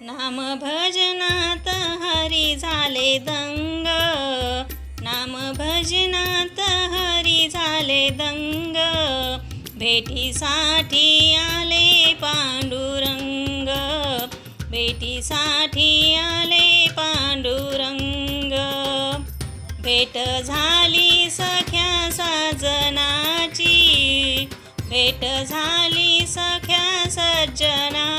नाम भजनात हरी झाले दंग. नाम भजनात हरी झाले दंग. भेटीसाठी आले पांडुरंग. भेटीसाठी आले पांडुरंग. भेट झाली सख्या साजनाची भेट झाली सख्या सज्जना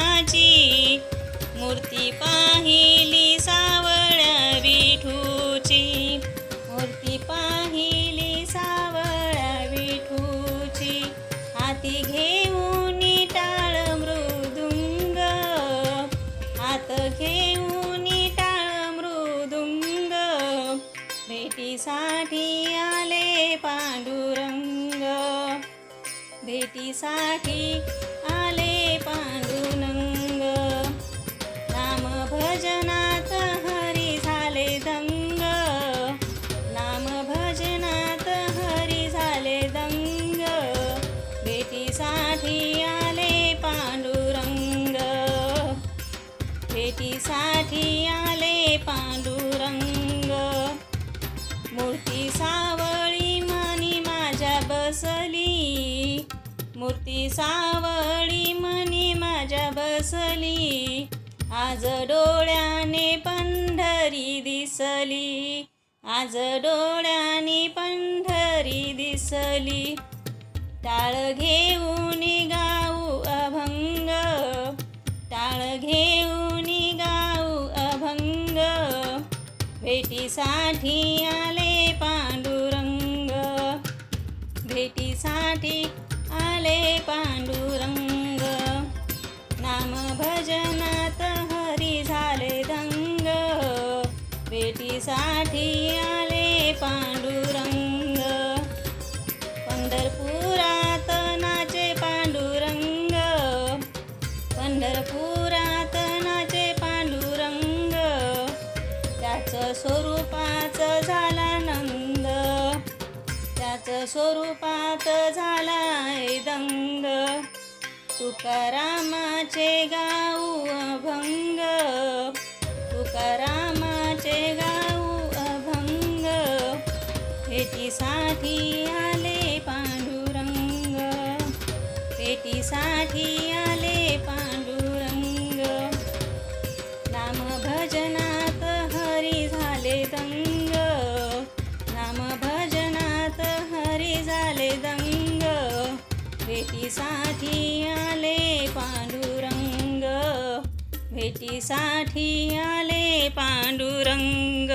हाती घेऊन टाळ मृदुंग. हात घेऊन टाळ मृदुंग. भेटीसाठी आले पांडुरंग. भेटीसाठी भेटीसाठी आले पांडुरंग. मूर्ती सावळी मनी माझ्या बसली. मूर्ती सावळी मनी माझ्या बसली. आज डोळ्याने पंढरी दिसली. आज डोळ्याने पंढरी दिसली. टाळ घेऊन गाऊ अभंग. टाळ घे भेटीसाठी आले पांडुरंग. भेटीसाठी आले पांडुरंग. नाम भजनात हरी झाले दंग. भेटीसाठी आले पांडुरंग. पंढरपुरात नाचे पांडुरंग. पंढरपूर त्याचं स्वरूपाचं झाला नंद. त्याचं स्वरूपात झालाय दंग. तुकारामाचे गाऊ अभंग. तुकारामाचे गाऊ अभंग. भेटीसाठी आले पांडुरंग. भेटीसाठी आले भेटीसाठी आले पांडुरंग. भेटीसाठी आले पांडुरंग.